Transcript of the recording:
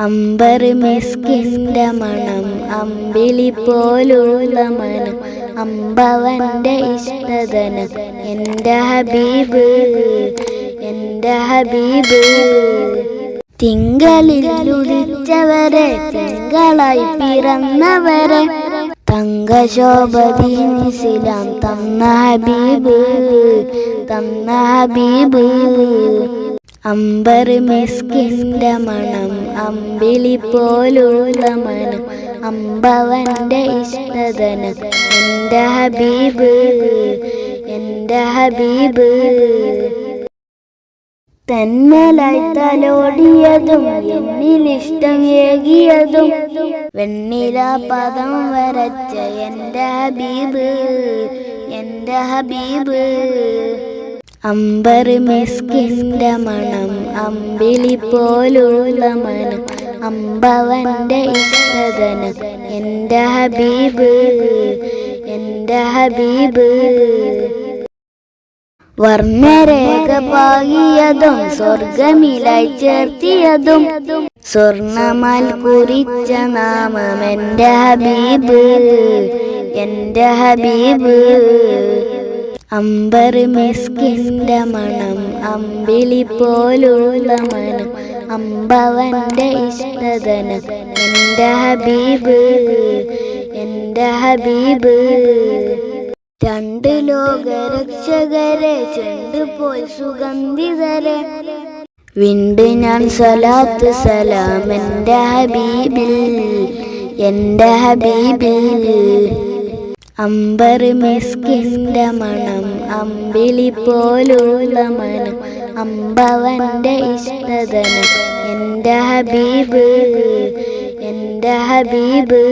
അമ്പർ മിസ്കിന്റെ മണം അമ്പിളി പോലുള്ള മനം അമ്പവന്റെ ഇഷ്ടതനം എന്റെ ഹബീബ് എന്റെ ഹബീബ്. തിങ്കളിൽ ഉദിച്ചവരെ തിങ്കളായി പിറന്നവരെ. തങ്കശോഭദീനിസിലാം തന്ന ഹബീബ് തന്ന ഹബീബ്. അമ്പർ മെസ്കിന്റെ മണം അമ്പിളി പോലുള്ള മണം അമ്പവന്റെ ഇഷ്ടതനം എന്റെ ഹബീബ് എന്റെ ഹബീബ്. തന്നലായി തലോടിയതും എന്നിലിഷ്ടം ഏകിയതും. വെണ്ണില പദം വരച്ച എന്റെ ഹബീബ് എന്റെ ഹബീബ്. അമ്പർ മെസ്കിന്റെ മണം അമ്പിളി പോലുള്ള മനം അമ്പവന്റെ ഇഷ്ടതനം എന്റെ ഹബീബ് എന്റെ ഹബീബ്. വർണരേഖ പാകിയതും സ്വർഗമിലായി ചേർത്തിയതും സ്വർണമാൽ കുറിച്ച നാമം. എന്റെ ഹബീബ് എന്റെ ഹബീബ്. അമ്പർ മണം അമ്പിളി പോലുള്ള മനം അമ്പവന്റെ ഇഷ്ടതനം എന്റെ ഹബീബ് എന്റെ ഹബീബ്. രണ്ട് ലോകരക്ഷകരെ പോൽ സുഗന്ധിതരെ. വിണ്ട് ഞാൻ സലാത്ത് സലാം എന്റെ ഹബീബിൽ എന്റെ ഹബീബിൽ. അമ്പർ മിസ്കിന്റെ മണം അമ്പിളി പോലുള്ള മനം അമ്പവന്റെ ഇഷ്ടതനം. എന്റെ ഹബീബ് എന്റെ ഹബീബ്.